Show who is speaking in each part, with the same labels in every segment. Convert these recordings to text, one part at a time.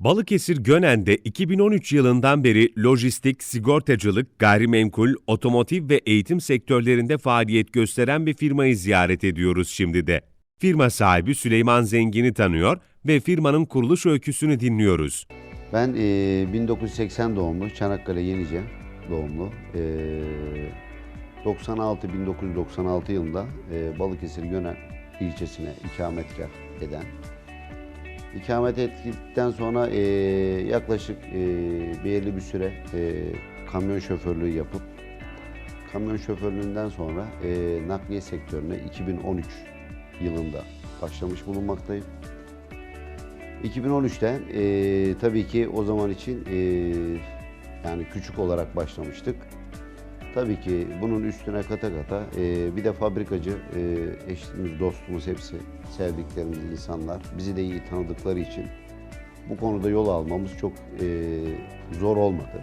Speaker 1: Balıkesir Gönen'de 2013 yılından beri lojistik, sigortacılık, gayrimenkul, otomotiv ve eğitim sektörlerinde faaliyet gösteren bir firmayı ziyaret ediyoruz şimdi de. Firma sahibi Süleyman Zengin'i tanıyor ve firmanın kuruluş öyküsünü dinliyoruz.
Speaker 2: Ben eee, 1980 doğumlu, Çanakkale Yenice doğumlu. Eee, 96-1996 yılında eee, Balıkesir Gönen ilçesine ikametgah eden. İkamet ettikten sonra eee, yaklaşık eee, belirli bir süre eee, kamyon şoförlüğü yapıp kamyon şoförlüğünden sonra eee, nakliye sektörüne 2013 yılında başlamış bulunmaktayım. 2013'te eee, tabii ki o zaman için eee, yani küçük olarak başlamıştık. Tabii ki bunun üstüne kata kata eee, bir de fabrikacı eee, eşimiz, dostumuz hepsi sevdiklerimiz insanlar. Bizi de iyi tanıdıkları için bu konuda yol almamız çok eee, zor olmadı.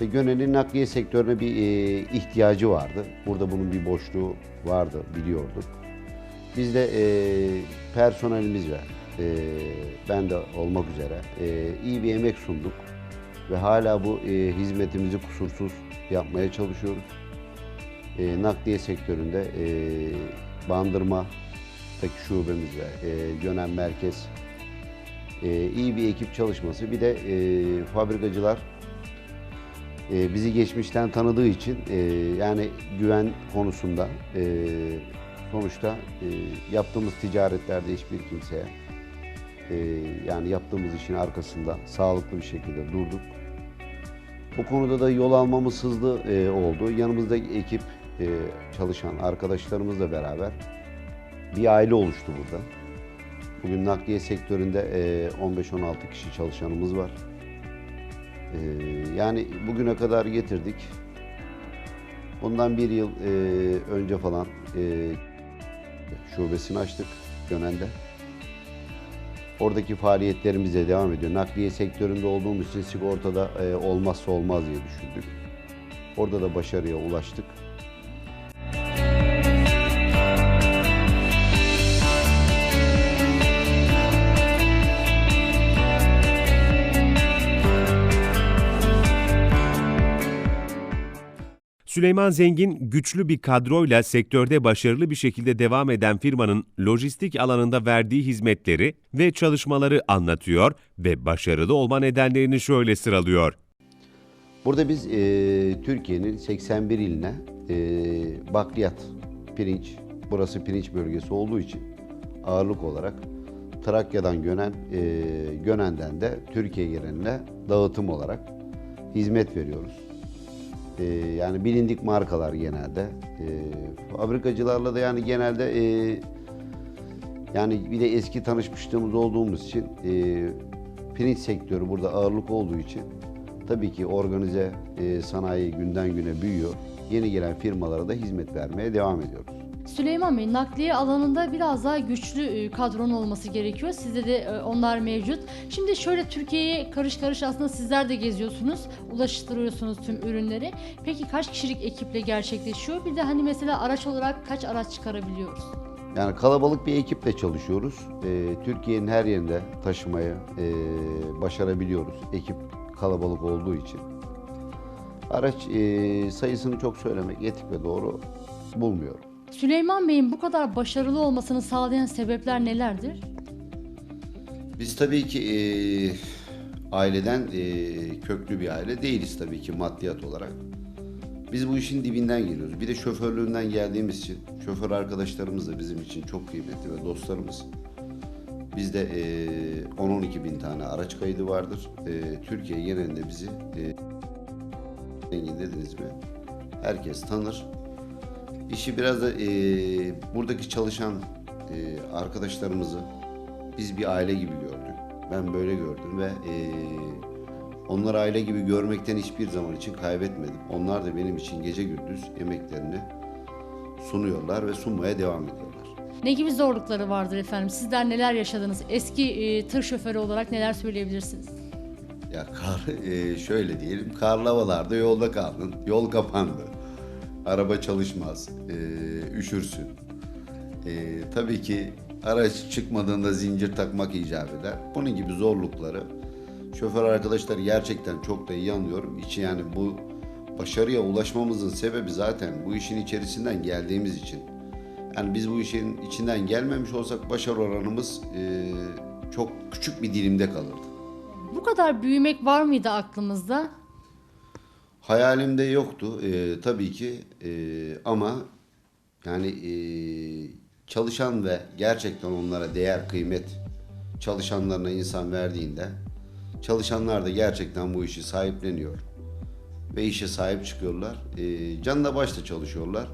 Speaker 2: Ve Gönen'in nakliye sektörüne bir eee, ihtiyacı vardı. Burada bunun bir boşluğu vardı biliyorduk. Biz de eee personelimiz ve eee, ben de olmak üzere eee, iyi bir emek sunduk ve hala bu eee, hizmetimizi kusursuz yapmaya çalışıyoruz. Eee, nakliye sektöründe eee Bandırma'daki şubemiz ve Gönen Merkez eee, iyi bir ekip çalışması. Bir de eee, fabrikacılar e, bizi geçmişten tanıdığı için e, yani güven konusunda e, sonuçta e, yaptığımız ticaretlerde hiçbir kimseye e, yani yaptığımız işin arkasında sağlıklı bir şekilde durduk. Bu konuda da yol almamız hızlı e, oldu. Yanımızdaki ekip e, çalışan arkadaşlarımızla beraber bir aile oluştu burada. Bugün nakliye sektöründe e, 15-16 kişi çalışanımız var. Ee, yani bugüne kadar getirdik. Bundan bir yıl e, önce falan e, şubesini açtık Gönen'de. Oradaki faaliyetlerimiz de devam ediyor. Nakliye sektöründe olduğumuz için sigortada e, olmazsa olmaz diye düşündük. Orada da başarıya ulaştık.
Speaker 1: Süleyman Zengin güçlü bir kadroyla sektörde başarılı bir şekilde devam eden firmanın lojistik alanında verdiği hizmetleri ve çalışmaları anlatıyor ve başarılı olma nedenlerini şöyle sıralıyor.
Speaker 2: Burada biz e, Türkiye'nin 81 iline e, bakliyat, pirinç, burası pirinç bölgesi olduğu için ağırlık olarak Trakya'dan Gönen, e, Gönen'den de Türkiye geneline dağıtım olarak hizmet veriyoruz. E, yani bilindik markalar genelde. E, fabrikacılarla da yani genelde e, yani bir de eski tanışmışlığımız olduğumuz için e, pirinç sektörü burada ağırlık olduğu için tabii ki organize e, sanayi günden güne büyüyor. Yeni gelen firmalara da hizmet vermeye devam ediyoruz.
Speaker 3: Süleyman Bey, nakliye alanında biraz daha güçlü e, kadronun olması gerekiyor. Sizde de e, onlar mevcut. Şimdi şöyle Türkiye'ye karış karış aslında sizler de geziyorsunuz, ulaştırıyorsunuz tüm ürünleri. Peki kaç kişilik ekiple gerçekleşiyor? Bir de hani mesela araç olarak kaç araç çıkarabiliyoruz?
Speaker 2: Yani kalabalık bir ekiple çalışıyoruz. E, Türkiye'nin her yerinde taşımayı e, başarabiliyoruz. Ekip kalabalık olduğu için. Araç e, sayısını çok söylemek etik ve doğru bulmuyorum.
Speaker 3: Süleyman Bey'in bu kadar başarılı olmasını sağlayan sebepler nelerdir?
Speaker 2: Biz tabii ki e, aileden e, köklü bir aile değiliz tabii ki maddiyat olarak. Biz bu işin dibinden geliyoruz. Bir de şoförlüğünden geldiğimiz için şoför arkadaşlarımız da bizim için çok kıymetli ve dostlarımız. Bizde e, 10-12 bin tane araç kaydı vardır. E, Türkiye genelinde bizi e, dediniz mi? Herkes tanır. İşi biraz da e, buradaki çalışan e, arkadaşlarımızı biz bir aile gibi gördük. Ben böyle gördüm ve e, onları aile gibi görmekten hiçbir zaman için kaybetmedim. Onlar da benim için gece gündüz emeklerini sunuyorlar ve sunmaya devam ediyorlar.
Speaker 3: Ne gibi zorlukları vardır efendim? Sizler neler yaşadınız? Eski e, tır şoförü olarak neler söyleyebilirsiniz?
Speaker 2: Ya kar, e, şöyle diyelim, karlı havalarda yolda kaldın, yol kapandı. Araba çalışmaz, e, üşürsün. E, tabii ki Araç çıkmadığında zincir takmak icap eder. Bunun gibi zorlukları şoför arkadaşlar gerçekten çok da iyi anlıyorum. İçi yani bu başarıya ulaşmamızın sebebi zaten bu işin içerisinden geldiğimiz için. Yani biz bu işin içinden gelmemiş olsak başarı oranımız e, çok küçük bir dilimde kalırdı.
Speaker 3: Bu kadar büyümek var mıydı aklımızda?
Speaker 2: Hayalimde yoktu e, tabii ki e, ama yani e, çalışan ve gerçekten onlara değer kıymet çalışanlarına insan verdiğinde çalışanlar da gerçekten bu işi sahipleniyor ve işe sahip çıkıyorlar. E, canla başla çalışıyorlar.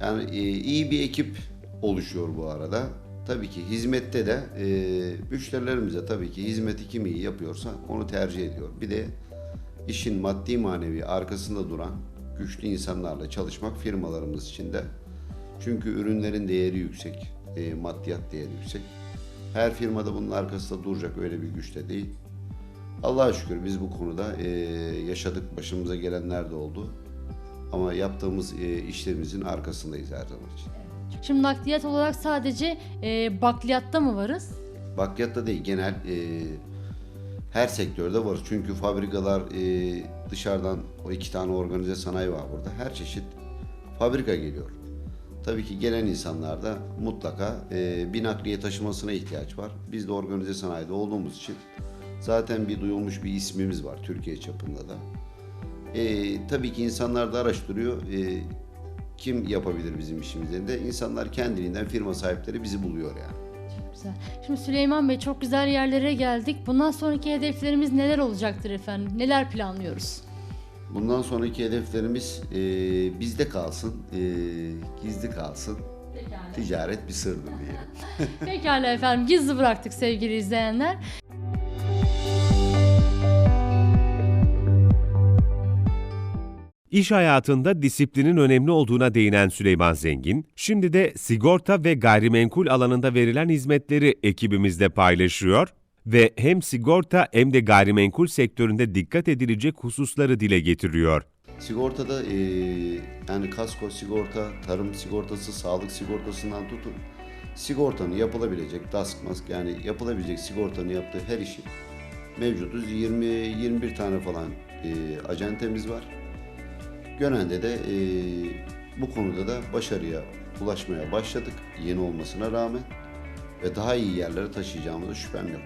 Speaker 2: Yani e, iyi bir ekip oluşuyor bu arada. Tabii ki hizmette de e, müşterilerimize tabii ki hizmeti kim iyi yapıyorsa onu tercih ediyor. Bir de işin maddi manevi arkasında duran güçlü insanlarla çalışmak firmalarımız için de. Çünkü ürünlerin değeri yüksek, e, maddiyat değeri yüksek. Her firmada bunun arkasında duracak öyle bir güçte değil. Allah'a şükür biz bu konuda e, yaşadık, başımıza gelenler de oldu. Ama yaptığımız e, işlerimizin arkasındayız her zaman için.
Speaker 3: Şimdi nakliyat olarak sadece e, bakliyatta mı varız?
Speaker 2: Bakliyatta değil genel e, her sektörde var. Çünkü fabrikalar e, dışarıdan o iki tane organize sanayi var burada. Her çeşit fabrika geliyor. Tabii ki gelen insanlarda mutlaka e, bir nakliye taşımasına ihtiyaç var. Biz de organize sanayide olduğumuz için zaten bir duyulmuş bir ismimiz var Türkiye çapında da. E, tabii ki insanlar da araştırıyor. E, kim yapabilir bizim işimizi de? İnsanlar kendiliğinden firma sahipleri bizi buluyor yani.
Speaker 3: Güzel. Şimdi Süleyman Bey çok güzel yerlere geldik. Bundan sonraki hedeflerimiz neler olacaktır efendim? Neler planlıyoruz?
Speaker 2: Bundan sonraki hedeflerimiz e, bizde kalsın, e, gizli kalsın. Ticaret bir sırdır diyelim.
Speaker 3: Pekala efendim gizli bıraktık sevgili izleyenler.
Speaker 1: İş hayatında disiplinin önemli olduğuna değinen Süleyman Zengin, şimdi de sigorta ve gayrimenkul alanında verilen hizmetleri ekibimizle paylaşıyor ve hem sigorta hem de gayrimenkul sektöründe dikkat edilecek hususları dile getiriyor.
Speaker 2: Sigortada e, yani kasko sigorta, tarım sigortası, sağlık sigortasından tutun. Sigortanın yapılabilecek, DASK mask yani yapılabilecek sigortanın yaptığı her işi mevcutuz. 20-21 tane falan e, acentemiz var. Gönen'de de e, bu konuda da başarıya ulaşmaya başladık yeni olmasına rağmen ve daha iyi yerlere taşıyacağımıza şüphem yok.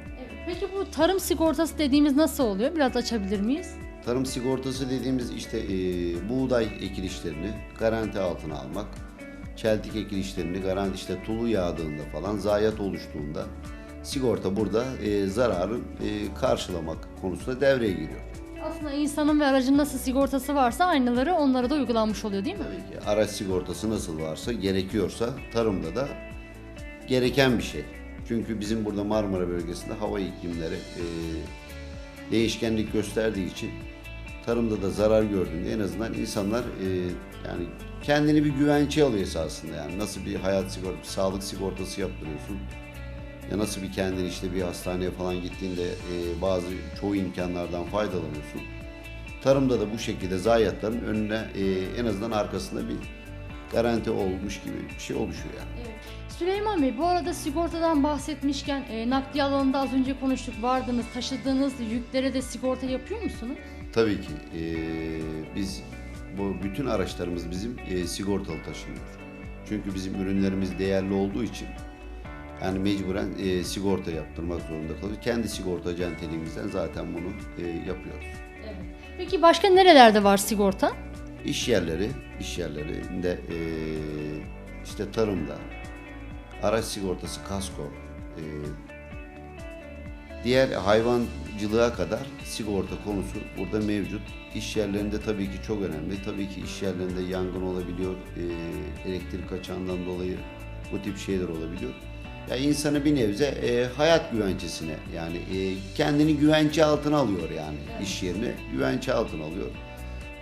Speaker 3: Peki bu tarım sigortası dediğimiz nasıl oluyor? Biraz açabilir miyiz?
Speaker 2: Tarım sigortası dediğimiz işte e, buğday ekilişlerini garanti altına almak, çeltik ekilişlerini garanti işte tulu yağdığında falan zayiat oluştuğunda sigorta burada e, zararın e, karşılamak konusunda devreye giriyor.
Speaker 3: Aslında insanın ve aracın nasıl sigortası varsa aynıları onlara da uygulanmış oluyor değil mi?
Speaker 2: Tabii ki araç sigortası nasıl varsa gerekiyorsa tarımda da gereken bir şey. Çünkü bizim burada Marmara bölgesinde hava iklimleri e, değişkenlik gösterdiği için tarımda da zarar gördüğünde en azından insanlar e, yani kendini bir güvence alıyor esasında yani nasıl bir hayat sigortası, sağlık sigortası yaptırıyorsun ya nasıl bir kendin işte bir hastaneye falan gittiğinde e, bazı çoğu imkanlardan faydalanıyorsun. Tarımda da bu şekilde zayiatların önüne e, en azından arkasında bir garanti olmuş gibi bir şey oluşuyor yani.
Speaker 3: Süleyman Bey bu arada sigortadan bahsetmişken e, nakliye alanında az önce konuştuk vardınız taşıdığınız yüklere de sigorta yapıyor musunuz?
Speaker 2: Tabii ki e, biz bu bütün araçlarımız bizim e, sigortalı taşınıyor. Çünkü bizim ürünlerimiz değerli olduğu için yani mecburen e, sigorta yaptırmak zorunda kalıyoruz. Kendi sigorta acenteliğimizden zaten bunu e, yapıyoruz.
Speaker 3: Peki başka nerelerde var sigorta?
Speaker 2: İş yerleri, iş yerlerinde e, işte tarımda, araç sigortası, kasko, e, diğer hayvancılığa kadar sigorta konusu burada mevcut. İş yerlerinde tabii ki çok önemli. Tabii ki iş yerlerinde yangın olabiliyor, e, elektrik kaçağından dolayı bu tip şeyler olabiliyor. Ya insanı bir nebze e, hayat güvencesine yani e, kendini güvence altına alıyor yani iş yerine güvence altına alıyor.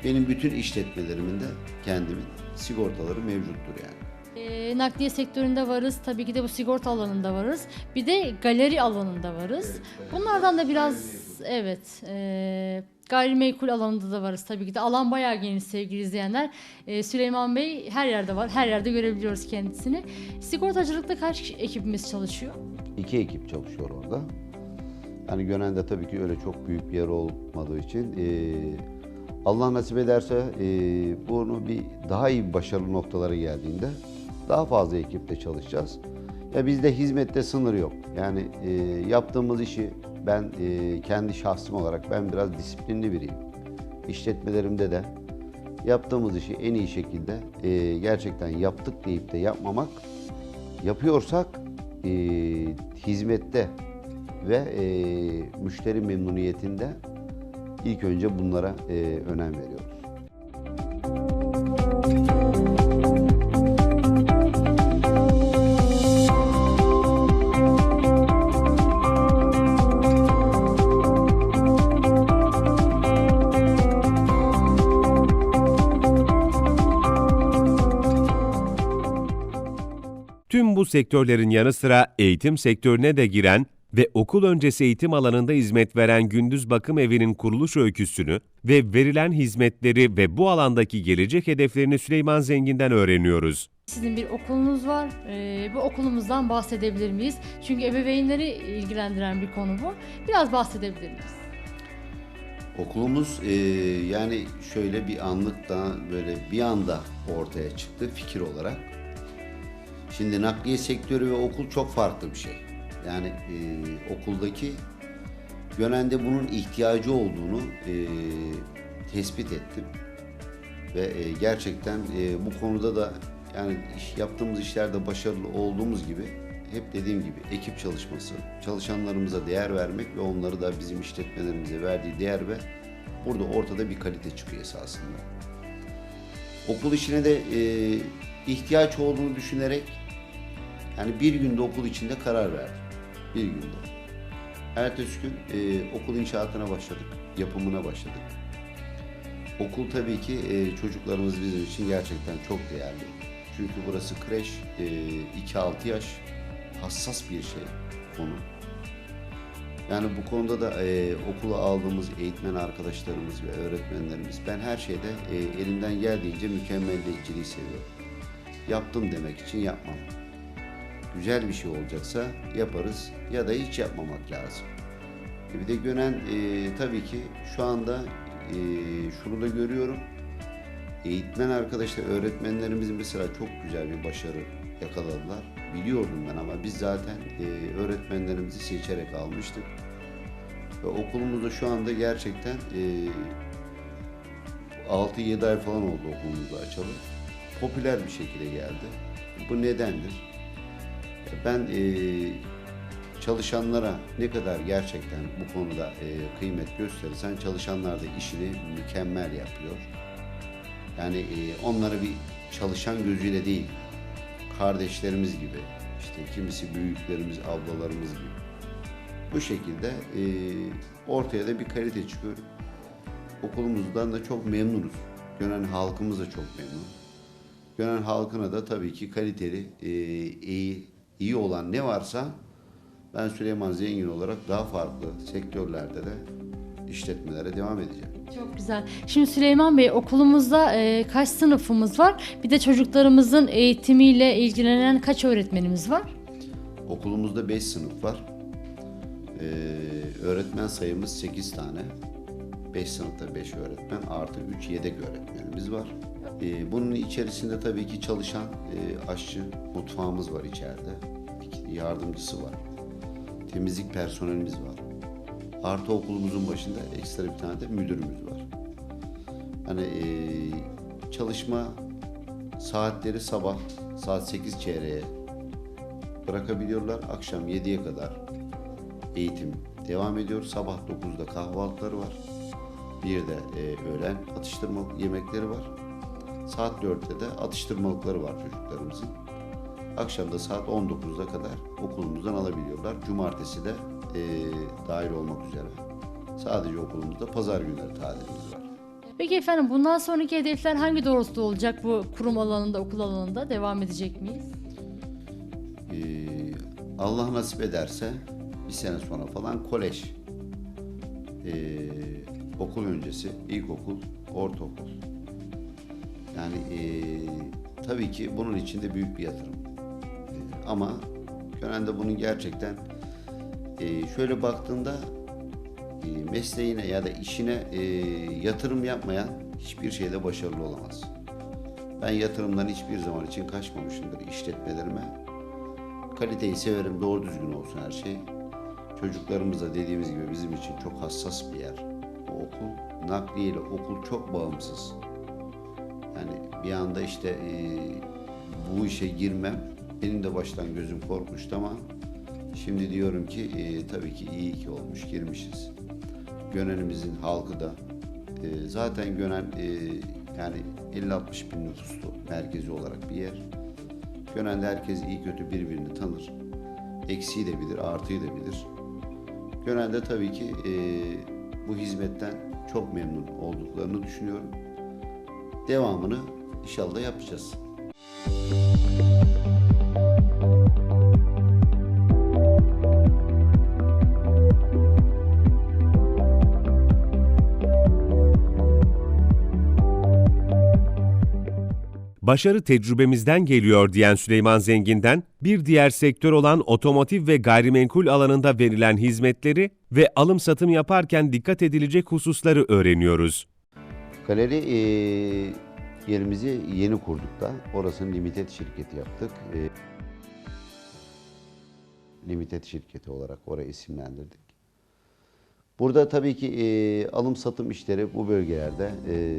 Speaker 2: Benim bütün işletmelerimin de kendimin sigortaları mevcuttur yani.
Speaker 3: E, nakliye sektöründe varız. Tabii ki de bu sigorta alanında varız. Bir de galeri alanında varız. Bunlardan da biraz evet e, Gayrimenkul alanında da varız tabii ki de. Alan bayağı geniş sevgili izleyenler. Ee, Süleyman Bey her yerde var. Her yerde görebiliyoruz kendisini. Sigortacılıkta kaç ekibimiz çalışıyor?
Speaker 2: İki ekip çalışıyor orada. Yani Gönen'de tabii ki öyle çok büyük bir yer olmadığı için e, Allah nasip ederse e, bunu bir daha iyi başarılı noktalara geldiğinde daha fazla ekiple çalışacağız. Ya bizde hizmette sınır yok. Yani e, yaptığımız işi ben e, kendi şahsım olarak ben biraz disiplinli biriyim. İşletmelerimde de yaptığımız işi en iyi şekilde e, gerçekten yaptık deyip de yapmamak yapıyorsak e, hizmette ve e, müşteri memnuniyetinde ilk önce bunlara e, önem veriyoruz.
Speaker 1: Sektörlerin yanı sıra eğitim sektörüne de giren ve okul öncesi eğitim alanında hizmet veren Gündüz Bakım Evi'nin kuruluş öyküsünü ve verilen hizmetleri ve bu alandaki gelecek hedeflerini Süleyman Zengin'den öğreniyoruz.
Speaker 3: Sizin bir okulunuz var. Ee, bu okulumuzdan bahsedebilir miyiz? Çünkü ebeveynleri ilgilendiren bir konu bu. Biraz bahsedebilir miyiz?
Speaker 2: Okulumuz e, yani şöyle bir anlıkta böyle bir anda ortaya çıktı fikir olarak. Şimdi nakliye sektörü ve okul çok farklı bir şey. Yani e, okuldaki Gönen'de bunun ihtiyacı olduğunu e, tespit ettim. Ve e, gerçekten e, bu konuda da yani iş, yaptığımız işlerde başarılı olduğumuz gibi hep dediğim gibi ekip çalışması, çalışanlarımıza değer vermek ve onları da bizim işletmelerimize verdiği değer ve burada ortada bir kalite çıkıyor esasında. Okul işine de e, ihtiyaç olduğunu düşünerek yani bir günde okul içinde karar verdim. Bir günde. Ertesi gün e, okul inşaatına başladık, yapımına başladık. Okul tabii ki e, çocuklarımız bizim için gerçekten çok değerli. Çünkü burası kreş, e, 2-6 yaş hassas bir şey konu. Yani bu konuda da e, okula aldığımız eğitmen arkadaşlarımız ve öğretmenlerimiz ben her şeyde e, elimden geldiğince mükemmelliyetçiliği seviyorum. Yaptım demek için yapmam. Güzel bir şey olacaksa yaparız ya da hiç yapmamak lazım. E, bir de Gönen e, tabii ki şu anda e, şunu da görüyorum. Eğitmen arkadaşlar, öğretmenlerimizin mesela çok güzel bir başarı yakaladılar. Biliyordum ben ama biz zaten e, öğretmenlerimizi seçerek almıştık. Ve okulumuzda şu anda gerçekten e, 6-7 ay falan oldu okulumuzu açalı. Popüler bir şekilde geldi. Bu nedendir? Ben e, çalışanlara ne kadar gerçekten bu konuda e, kıymet gösterirsen çalışanlar da işini mükemmel yapıyor. Yani e, onları bir çalışan gözüyle değil, kardeşlerimiz gibi, işte kimisi büyüklerimiz, ablalarımız gibi. Bu şekilde e, ortaya da bir kalite çıkıyor. Okulumuzdan da çok memnunuz. Gönen halkımız da çok memnun. Gönen halkına da tabii ki kaliteli, e, iyi, iyi olan ne varsa ben Süleyman Zengin olarak daha farklı sektörlerde de işletmelere devam edeceğim.
Speaker 3: Çok güzel. Şimdi Süleyman Bey okulumuzda e, kaç sınıfımız var? Bir de çocuklarımızın eğitimiyle ilgilenen kaç öğretmenimiz var?
Speaker 2: Okulumuzda 5 sınıf var. Ee, öğretmen sayımız 8 tane. 5 sınıfta 5 öğretmen artı 3 yedek öğretmenimiz var. Ee, bunun içerisinde tabii ki çalışan e, aşçı mutfağımız var içeride. Yardımcısı var. Temizlik personelimiz var. Artı okulumuzun başında ekstra bir tane de müdürümüz var. Hani e, çalışma saatleri sabah saat 8 çeyreğe bırakabiliyorlar. Akşam 7'ye kadar eğitim devam ediyor. Sabah 9'da kahvaltıları var. Bir de e, öğlen atıştırma yemekleri var. Saat 4'te de atıştırmalıkları var çocuklarımızın. Akşam da saat 19'a kadar okulumuzdan alabiliyorlar. Cumartesi de e, dahil olmak üzere. Sadece okulumuzda pazar günleri tatilimiz var.
Speaker 3: Peki efendim bundan sonraki hedefler hangi doğrultuda olacak bu kurum alanında, okul alanında? Devam edecek miyiz?
Speaker 2: Ee, Allah nasip ederse bir sene sonra falan kolej ee, okul öncesi, ilkokul, ortaokul. Yani eee, tabii ki bunun içinde büyük bir yatırım. Ama Gönen'de bunun gerçekten eee, şöyle baktığında eee, mesleğine ya da işine eee, yatırım yapmayan hiçbir şeyde başarılı olamaz. Ben yatırımdan hiçbir zaman için kaçmamışımdır işletmelerime. Kaliteyi severim, doğru düzgün olsun her şey. Çocuklarımız da dediğimiz gibi bizim için çok hassas bir yer. Bu okul, nakliyeyle okul çok bağımsız. Yani bir anda işte e, bu işe girmem, benim de baştan gözüm korkmuştu ama şimdi diyorum ki e, tabii ki iyi ki olmuş, girmişiz. Gönen'imizin halkı da e, zaten Gönen e, yani 50-60 bin nüfuslu merkezi olarak bir yer. Gönen'de herkes iyi kötü birbirini tanır. Eksiği de bilir, artıyı da bilir. Gönen'de tabii ki e, bu hizmetten çok memnun olduklarını düşünüyorum. Devamını inşallah yapacağız.
Speaker 1: Başarı tecrübemizden geliyor diyen Süleyman Zengin'den bir diğer sektör olan otomotiv ve gayrimenkul alanında verilen hizmetleri ve alım satım yaparken dikkat edilecek hususları öğreniyoruz.
Speaker 2: Galeri e, yerimizi yeni kurduk da. Orasını limited şirketi yaptık. E, limited şirketi olarak orayı isimlendirdik. Burada tabii ki e, alım satım işleri bu bölgelerde e,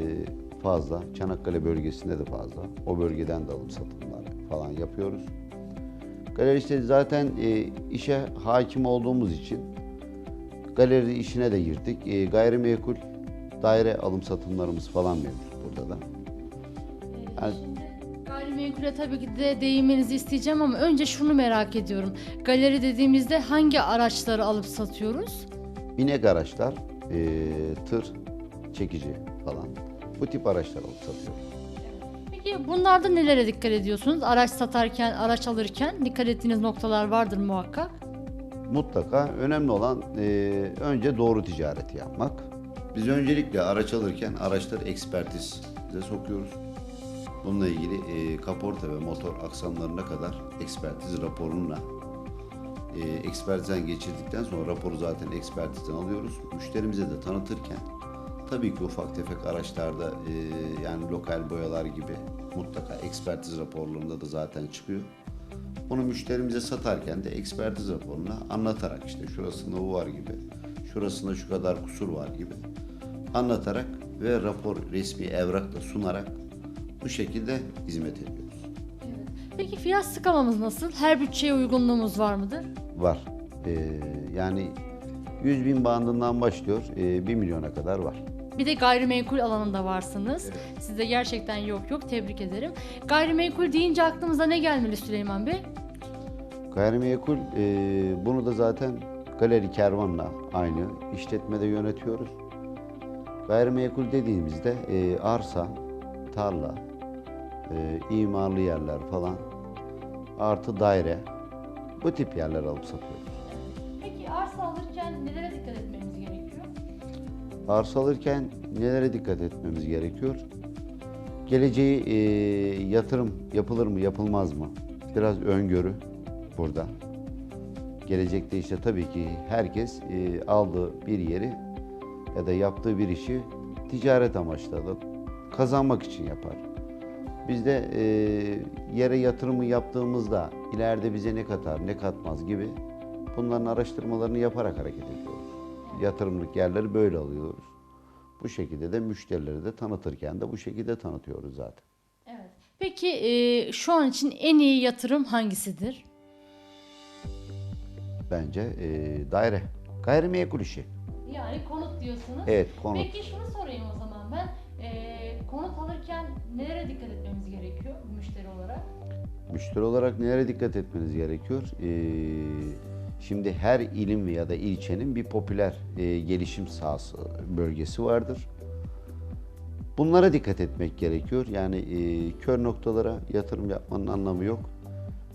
Speaker 2: fazla. Çanakkale bölgesinde de fazla. O bölgeden de alım satımlar falan yapıyoruz. Galeri işte zaten e, işe hakim olduğumuz için galeri işine de girdik. E, gayrimenkul daire alım satımlarımız falan mevcut burada da. Yani-
Speaker 3: Şimdi Gayrimenkule tabii ki de değinmenizi isteyeceğim ama önce şunu merak ediyorum. Galeri dediğimizde hangi araçları alıp satıyoruz?
Speaker 2: Binek araçlar, e, tır, çekici falan. Bu tip araçlar alıp satıyoruz.
Speaker 3: Peki bunlarda nelere dikkat ediyorsunuz? Araç satarken, araç alırken dikkat ettiğiniz noktalar vardır muhakkak.
Speaker 2: Mutlaka önemli olan e, önce doğru ticareti yapmak. Biz öncelikle araç alırken araçları ekspertize sokuyoruz. Bununla ilgili e, kaporta ve motor aksamlarına kadar ekspertiz raporuna e, ekspertizden geçirdikten sonra raporu zaten ekspertizden alıyoruz. Müşterimize de tanıtırken tabii ki ufak tefek araçlarda e, yani lokal boyalar gibi mutlaka ekspertiz raporlarında da zaten çıkıyor. Onu müşterimize satarken de ekspertiz raporuna anlatarak işte şurasında bu var gibi, şurasında şu kadar kusur var gibi anlatarak ve rapor resmi evrakla sunarak bu şekilde hizmet ediyoruz.
Speaker 3: Peki fiyat sıkamamız nasıl? Her bütçeye uygunluğumuz var mıdır?
Speaker 2: Var. Ee, yani 100 bin bandından başlıyor, e, 1 milyona kadar var.
Speaker 3: Bir de gayrimenkul alanında varsınız. Size gerçekten yok yok tebrik ederim. Gayrimenkul deyince aklımıza ne gelmeli Süleyman Bey?
Speaker 2: Gayrimenkul e, bunu da zaten galeri kervanla aynı işletmede yönetiyoruz. Gayrimenkul dediğimizde e, arsa, tarla, e, imarlı yerler falan artı daire bu tip yerler alıp satıyoruz.
Speaker 3: Peki arsa alırken nelere dikkat etmemiz gerekiyor?
Speaker 2: Arsa alırken nelere dikkat etmemiz gerekiyor? Geleceği e, yatırım yapılır mı yapılmaz mı? Biraz öngörü burada. Gelecekte işte tabii ki herkes e, aldığı bir yeri ya da yaptığı bir işi ticaret amaçlı da kazanmak için yapar. Biz de e, yere yatırımı yaptığımızda ileride bize ne katar ne katmaz gibi bunların araştırmalarını yaparak hareket ediyoruz. Yatırımlık yerleri böyle alıyoruz. Bu şekilde de müşterileri de tanıtırken de bu şekilde tanıtıyoruz zaten.
Speaker 3: Evet. Peki e, şu an için en iyi yatırım hangisidir?
Speaker 2: Bence e, daire, gayrimenkul işi.
Speaker 3: Yani konut diyorsunuz.
Speaker 2: Evet, konut.
Speaker 3: Peki şunu sorayım o zaman ben. E, konut alırken nelere dikkat etmemiz gerekiyor müşteri olarak?
Speaker 2: Müşteri olarak nelere dikkat etmeniz gerekiyor? Ee, şimdi her ilim ya da ilçenin bir popüler e, gelişim sahası bölgesi vardır. Bunlara dikkat etmek gerekiyor. Yani e, kör noktalara yatırım yapmanın anlamı yok.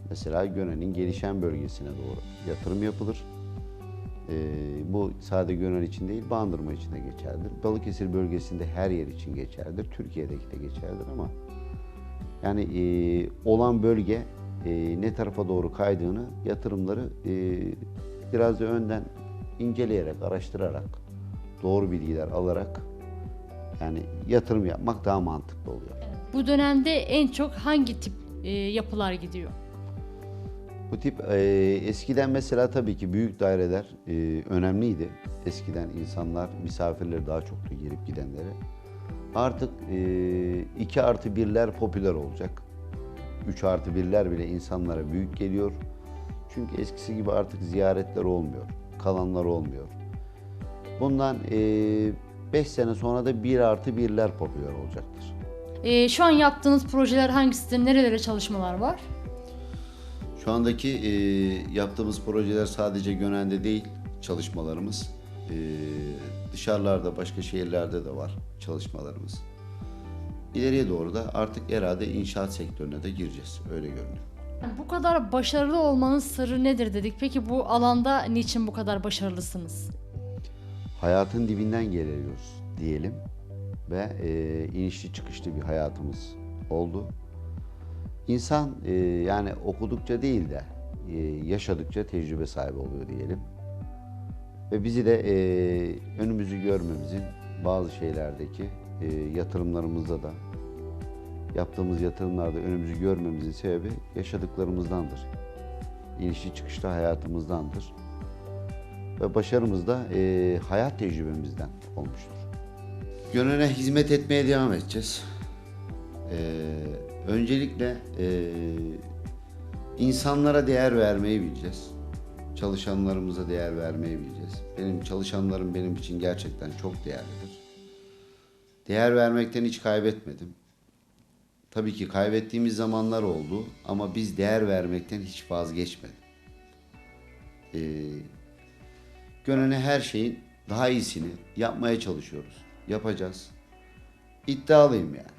Speaker 2: Mesela Gönen'in gelişen bölgesine doğru yatırım yapılır. Ee, bu sadece Gönel için değil, Bandırma için de geçerlidir. Balıkesir bölgesinde her yer için geçerlidir. Türkiye'deki de geçerlidir ama yani e, olan bölge e, ne tarafa doğru kaydığını, yatırımları e, biraz da önden inceleyerek, araştırarak, doğru bilgiler alarak yani yatırım yapmak daha mantıklı oluyor.
Speaker 3: Bu dönemde en çok hangi tip e, yapılar gidiyor?
Speaker 2: Bu tip e, eskiden mesela tabii ki büyük daireler e, önemliydi. Eskiden insanlar, misafirleri daha çoktu gelip gidenleri. Artık e, 2 artı birler popüler olacak. 3 artı birler bile insanlara büyük geliyor. Çünkü eskisi gibi artık ziyaretler olmuyor, kalanlar olmuyor. Bundan 5 sene sonra da 1 artı birler popüler olacaktır.
Speaker 3: E, şu an yaptığınız projeler hangisidir? Nerelere çalışmalar var?
Speaker 2: Şu andaki e, yaptığımız projeler sadece Gönen'de değil çalışmalarımız. E, dışarılarda, başka şehirlerde de var çalışmalarımız. İleriye doğru da artık herhalde inşaat sektörüne de gireceğiz. Öyle görünüyor.
Speaker 3: Bu kadar başarılı olmanın sırrı nedir dedik. Peki bu alanda niçin bu kadar başarılısınız?
Speaker 2: Hayatın dibinden geliyoruz diyelim. Ve e, inişli çıkışlı bir hayatımız oldu. İnsan e, yani okudukça değil de e, yaşadıkça tecrübe sahibi oluyor diyelim. Ve bizi de e, önümüzü görmemizin bazı şeylerdeki e, yatırımlarımızda da yaptığımız yatırımlarda önümüzü görmemizin sebebi yaşadıklarımızdandır. İnişli çıkışlı hayatımızdandır. Ve başarımız da e, hayat tecrübemizden olmuştur. Gönül'e hizmet etmeye devam edeceğiz. Ee, öncelikle e, insanlara değer vermeyi bileceğiz. Çalışanlarımıza değer vermeyi bileceğiz. Benim çalışanlarım benim için gerçekten çok değerlidir. Değer vermekten hiç kaybetmedim. Tabii ki kaybettiğimiz zamanlar oldu ama biz değer vermekten hiç vazgeçmedik. Ee, Gönül'e her şeyin daha iyisini yapmaya çalışıyoruz. Yapacağız. İddialıyım yani.